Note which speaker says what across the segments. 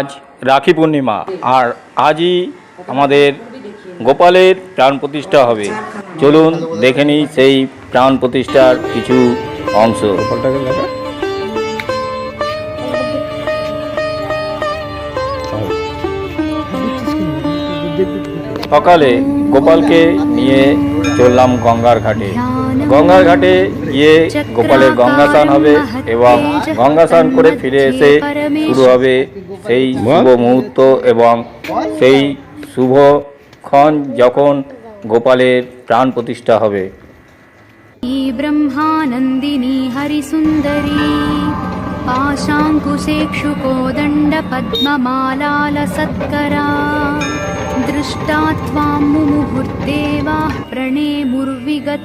Speaker 1: আজ রাখি পূর্ণিমা আর আজই আমাদের গোপালের প্রাণ প্রতিষ্ঠা হবে। চলুন দেখে নিই সেই প্রাণ প্রতিষ্ঠার কিছু অংশ। সকালে গোপালকে নিয়ে চললাম গঙ্গার ঘাটে। গঙ্গার ঘাটে গিয়ে গোপালের গঙ্গা স্নান হবে এবং গঙ্গা স্নান করে ফিরে এসে শুরু হবে সেই শুভ মুহূর্ত এবং সেই শুভক্ষণ যখন গোপালের প্রাণ প্রতিষ্ঠা হবে
Speaker 2: ब्रह्मानन्दिनी हरिसुन्दरी पाशाङ्कुशेक्षुकोदण्डपद्ममालालसत्करा दृष्टा त्वां मुमुहुर्देवाः प्रणेमुर्विगतज्वराः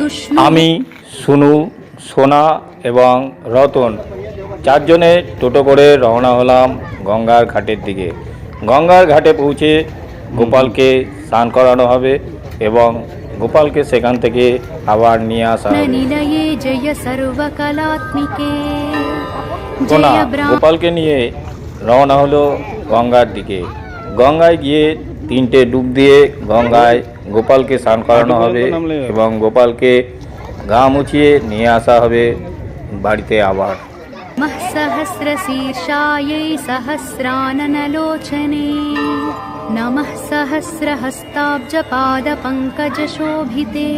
Speaker 2: तुष्णु
Speaker 1: আমি সুনু সোনা এবং রতন চারজনে টোটো করে রওনা হলাম গঙ্গার ঘাটের দিকে গঙ্গার ঘাটে পৌঁছে গোপালকে স্নান করানো হবে এবং গোপালকে সেখান থেকে আবার নিয়ে আসা হবে
Speaker 2: निलये जय सर्वकलात्मिके
Speaker 1: সোনা
Speaker 2: जय ब्रा
Speaker 1: গোপালকে নিয়ে রওনা হলো গঙ্গার দিকে গঙ্গায় গিয়ে তিনটে ডুব দিয়ে গঙ্গায় গোপালকে স্নান করানো হবে এবং গোপালকে গা মুছিয়ে নিয়ে আসা হবে বাড়িতে আবার
Speaker 2: मः सहस्रशीर्षायै सहस्राननलोचने नमः सहस्रहस्ताब्जपादपङ्कजशोभिते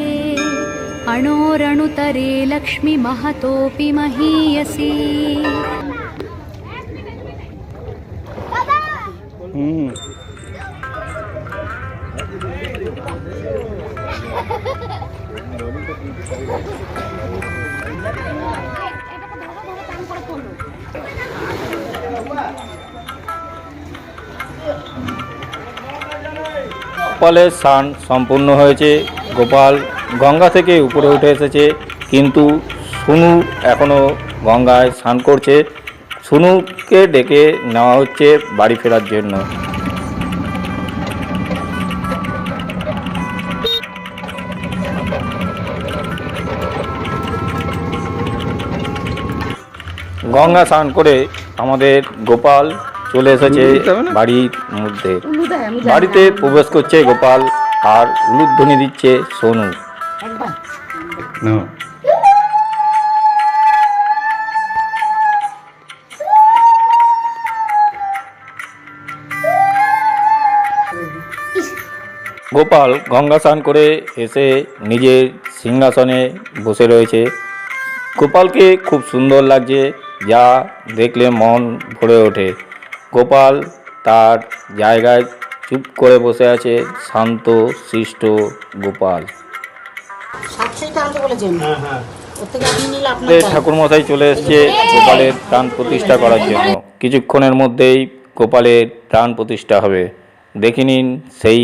Speaker 2: अणोरणुतरे लक्ष्मीमहतोऽपि महीयसी
Speaker 1: গোপালের স্নান সম্পূর্ণ হয়েছে। গোপাল গঙ্গা থেকে উপরে উঠে এসেছে, কিন্তু সুনু এখনও গঙ্গায় স্নান করছে। সুনুকে ডেকে নেওয়া হচ্ছে বাড়ি ফেরার জন্য। গঙ্গা স্নান করে আমাদের গোপাল চলে এসেছে বাড়ির মধ্যে। বাড়িতে প্রবেশ করছে গোপাল আর উলুধ্বনি দিচ্ছে সোনু। গোপাল গঙ্গা স্নান করে এসে নিজের সিংহাসনে বসে রয়েছে। গোপালকে খুব সুন্দর লাগছে যা দেখলে মন ভরে ওঠে। গোপাল তার জায়গায় চুপ করে বসে আছে শান্ত সৃষ্ট গোপাল।
Speaker 3: আপনার
Speaker 1: আমাদের ঠাকুরমশাই চলে এসছে গোপালের প্রাণ প্রতিষ্ঠা করার জন্য। কিছুক্ষণের মধ্যেই গোপালের প্রাণ প্রতিষ্ঠা হবে। দেখে নিন সেই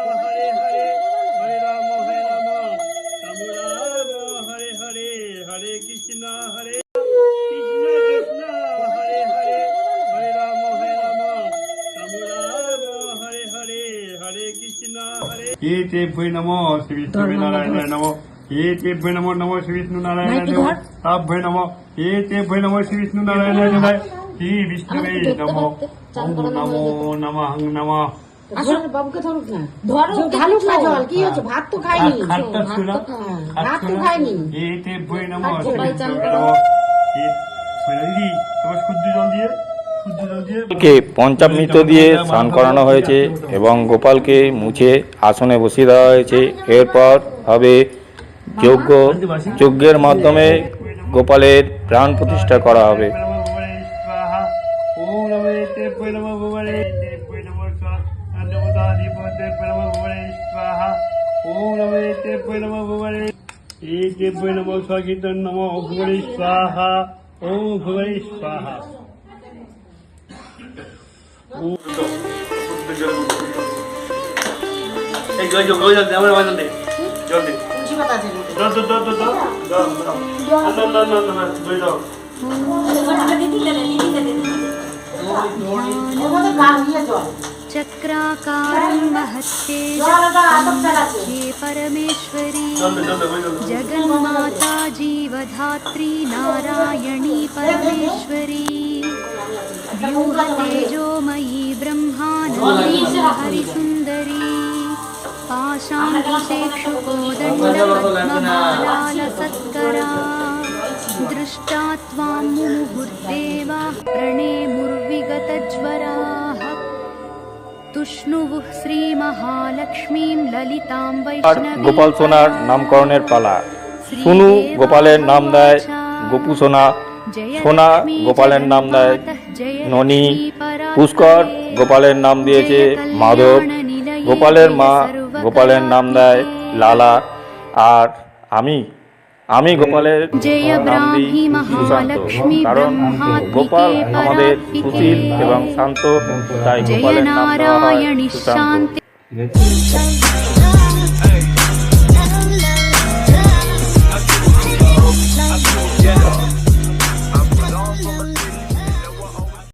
Speaker 4: হরে हे तेभ्य नमो श्री विष्णु नारायण नमो हे तेभ्य नमो नमो श्री विष्णु नारायण नमो ताभ्य नमो हे तेभ्य नमो श्री विष्णु नारायण नमः श्री विष्णुवे नमो ओम नमो नमः नमः
Speaker 3: আসলে বাবুকে ধরুক না ধরো ঢালুক না জল কি হচ্ছে ভাত তো খাইনি
Speaker 4: খাটটা শুনা
Speaker 3: ভাত তো খাইনি
Speaker 4: हे तेभ्य नमो श्री विष्णु नमो हे দিদি তোমার শুদ্ধ জল দিয়ে শুদ্ধ জল দিয়ে
Speaker 1: গোপালকে পঞ্চামৃত দিয়ে স্নান করানো হয়েছে এবং গোপালকে মুছে আসনে বসিয়ে দেওয়া হয়েছে। এরপর হবে যজ্ঞ। যজ্ঞের মাধ্যমে গোপালের প্রাণ প্রতিষ্ঠা করা হবে।
Speaker 4: এই দেব্য
Speaker 2: নম
Speaker 3: স্বাগীত নম चक्राकार
Speaker 2: महत्ते परमेश्वरी जगन्माता जीवधात्री नारायणी परमेश्वरी। व्यूहतेजोमयी ब्रह्मानन्दी हरिसुन्दरी पाशाङ्कुशेक्षुकोदण्डपद्ममालालसत्करा दृष्टा त्वां मुहुर्देवाः प्रणेमुर्विगतज्वराः तुष्णुवुः श्रीमहालक्ष्मीं ललितां
Speaker 1: আর
Speaker 2: वैष्णवीं
Speaker 1: গোপাল সোনার নামকরণের পালা সুনু গোপালের নাম দেয় গোপু সোনা সোনা গোপালের নাম দেয় ননি। পুষ্কর গোপালের নাম দিয়েছে মাধব। গোপালের মা গোপালের নাম দেয় লালা। আর আমি আমি গোপালের নাম দিই সুশান্ত। কারণ গোপাল আমাদের সুশীল এবং শান্ত তাই গোপালের নাম দেওয়া হয় সুশান্ত।